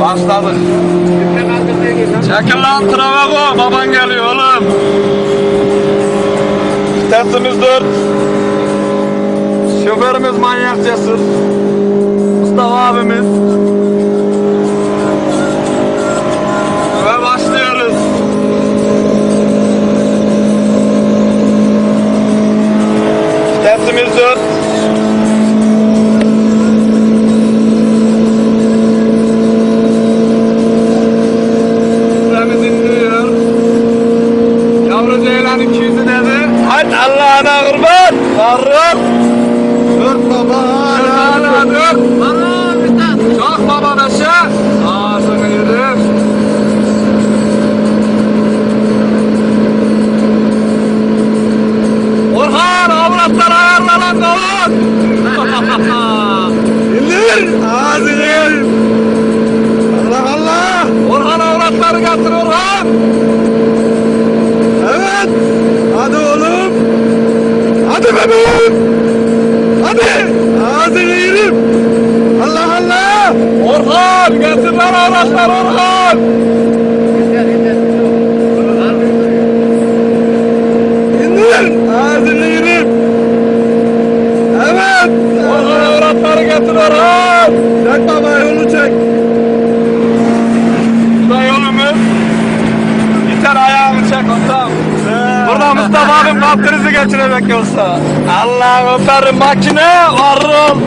Başladık. Çekil lan Travago. Baban geliyor oğlum. Vitesimiz 4. Şoförümüz manyak cesur. Mustafa abimiz. Ve başlıyoruz. Vitesimiz 4. Allah'ına kurban. Varır. Dur baba. Hala dur. Bana bir. Çok baba beşe. Ağzını yedim. Orhan avratlar ayarla lan Orhan getir lan avratlar Orhan. İndir. Ağzını yerim. Evet. Orhan avratları getir Orhan. Çek baba yolu çek. Bu da yolumuz. Yeter ayağımı çek ortam. Burada Mustafa abim kalp krizi geçirecek yoksa. Allah'ım öperim makine varıl.